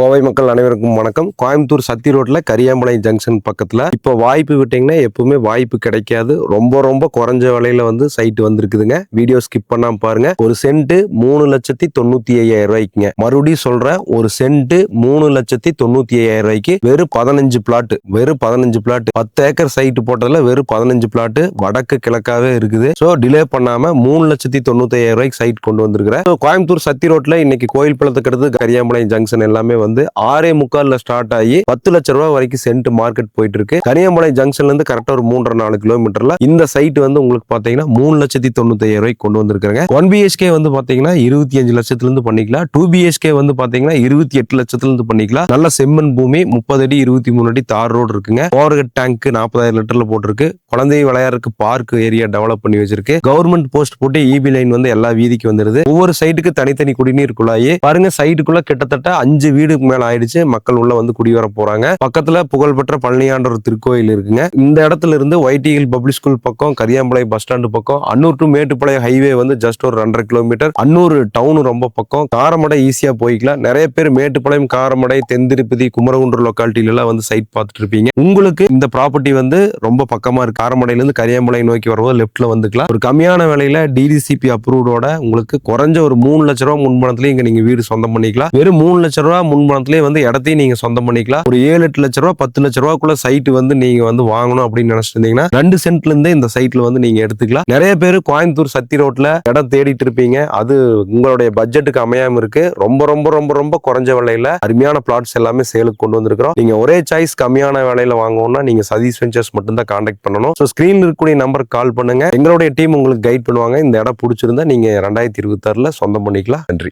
கோவை மக்கள் அனைவருக்கும் வணக்கம். கோயம்புத்தூர் சத்தி ரோட்ல கரியாமலை ஜங்ஷன் பக்கத்துல. இப்போ வாய்ப்பு விட்டீங்கன்னா எப்பவுமே வாய்ப்பு கிடைக்காது. ரொம்ப ரொம்ப குறைஞ்ச விலையில வந்து சைட் வந்திருக்குதுங்க. வீடியோ ஸ்கிப் பண்ணாம பாருங்க. ஒரு சென்ட் மூணு லட்சத்தி தொண்ணூத்தி ஐயாயிரம் ரூபாய்க்குங்க. மறுபடியும் சொல்றேன். ஒரு சென்ட் மூணு லட்சத்தி தொண்ணூத்தி ஐயாயிரம் ரூபாய்க்கு வெறும் பதினஞ்சு பிளாட் வெறும் பதினஞ்சு பிளாட் பத்து ஏக்கர் சைட் போட்டதுல வெறும் பதினஞ்சு பிளாட் வடக்கு கிழக்காவே இருக்குது. ஸோ டிலே பண்ணாம மூணு லட்சத்தி தொண்ணூத்தி ஐயாயிரம் ரூபாய்க்கு சைட் கொண்டு வந்திருக்கிறேன். கோயம்புத்தூர் சத்தி ரோட்ல இன்னைக்கு கோயில் பழத்துக்கிறது அடுத்து ஜங்ஷன் எல்லாமே வந்து ஆறே முக்கால்ல ஸ்டார்ட் ஆகி பத்து லட்ச ரூபாய் வரைக்கும் சென்ட் மார்க்கெட் போயிட்டு இருக்கு கனியாமலை ஜங்ஷன்ல இருந்து கரெக்டா ஒரு மூன்றரை நாலு கிலோமீட்டர்ல இந்த சைட் வந்து உங்களுக்கு பாத்தீங்கன்னா மூணு லட்சத்தி தொண்ணூத்தி ரூபாய்க்கு கொண்டு வந்திருக்காங்க ஒன் பிஹெச்கே வந்து பாத்தீங்கன்னா இருபத்தி அஞ்சு லட்சத்துல இருந்து பண்ணிக்கலாம். டூ பிஹெச்கே வந்து பாத்தீங்கன்னா இருபத்தி எட்டு லட்சத்துல இருந்து பண்ணிக்கலாம். நல்ல செம்மண் பூமி முப்பது அடி இருபத்தி மூணு அடி தார் ரோடு இருக்குங்க. ஓவர்ஹெட் டேங்க் நாற்பதாயிரம் லிட்டர்ல போட்டிருக்கு. குழந்தை விளையாடுறதுக்கு பார்க் ஏரியா டெவலப் பண்ணி வச்சிருக்கு. கவர்மெண்ட் போஸ்ட் போட்டு இபி லைன் வந்து எல்லா வீதிக்கு வந்துருது. ஒவ்வொரு சைட்டுக்கு தனித்தனி குடிநீர் குழாயி பாருங்க சைட்டுக்குள்ள கிட்டத்தட்ட அஞ்சு வீடு வீடுக்கு மேல ஆயிடுச்சு. மக்கள் உள்ள வந்து குடிவர போறாங்க. பக்கத்துல புகழ்பெற்ற பழனியாண்டூர் திருக்கோயில் இருக்குங்க. இந்த இடத்துல இருந்து ஒயிட்டிகில் பப்ளிக் ஸ்கூல் பக்கம் கரியாம்பாளையம் பஸ் ஸ்டாண்டு பக்கம் அன்னூர் டு மேட்டுப்பாளையம் ஹைவே வந்து ஜஸ்ட் ஒரு ரெண்டரை கிலோமீட்டர் அன்னூர் டவுன் ரொம்ப பக்கம். காரமடை ஈஸியா போய்க்கலாம். நிறைய பேர் மேட்டுப்பாளையம் காரமடை தென்திருப்பதி திருப்பதி லொக்காலிட்டியில எல்லாம் வந்து சைட் பார்த்துட்டு இருப்பீங்க. உங்களுக்கு இந்த ப்ராப்பர்ட்டி வந்து ரொம்ப பக்கமா இருக்கு. காரமடையில இருந்து கரியாம்பாளையம் நோக்கி வரும்போது லெப்ட்ல வந்துக்கலாம். ஒரு கம்மியான விலையில டிடிசிபி அப்ரூவ்டோட உங்களுக்கு குறைஞ்ச ஒரு மூணு லட்ச ரூபா முன்பணத்துலயும் இங்க நீங்க வீடு சொந்தம் பண்ணிக்கலாம். வெறும் மூணு லட்ச ரூபா முன் முன்பணத்திலேயே வந்து இடத்தையும் நீங்க சொந்தம் பண்ணிக்கலாம். ஒரு ஏழு எட்டு லட்ச ரூபா பத்து லட்ச ரூபாக்குள்ள சைட் வந்து நீங்க வந்து வாங்கணும் அப்படின்னு நினச்சிருந்தீங்கன்னா ரெண்டு சென்ட்ல இருந்தே இந்த சைட்டில் வந்து நீங்க எடுத்துக்கலாம். நிறைய பேர் கோயம்புத்தூர் சத்தி ரோட்ல இடம் தேடிட்டு இருப்பீங்க. அது உங்களுடைய பட்ஜெட்டுக்கு அமையாம இருக்கு. ரொம்ப ரொம்ப ரொம்ப ரொம்ப குறைஞ்ச விலையில அருமையான பிளாட்ஸ் எல்லாமே சேலுக்கு கொண்டு வந்திருக்கிறோம். நீங்க ஒரே சாய்ஸ் கம்மியான விலையில வாங்கணும்னா நீங்க சதீஷ் வெஞ்சர்ஸ் மட்டும் தான் கான்டாக்ட் பண்ணணும். ஸோ ஸ்கிரீன்ல இருக்கக்கூடிய நம்பருக்கு கால் பண்ணுங்க. எங்களுடைய டீம் உங்களுக்கு கைட் பண்ணுவாங்க. இந்த இடம் பிடிச்சிருந்தா நீங்க ரெண்டாயிரத்தி இருபத்தாறுல சொந்தம் பண்ணிக்கலாம். நன்றி.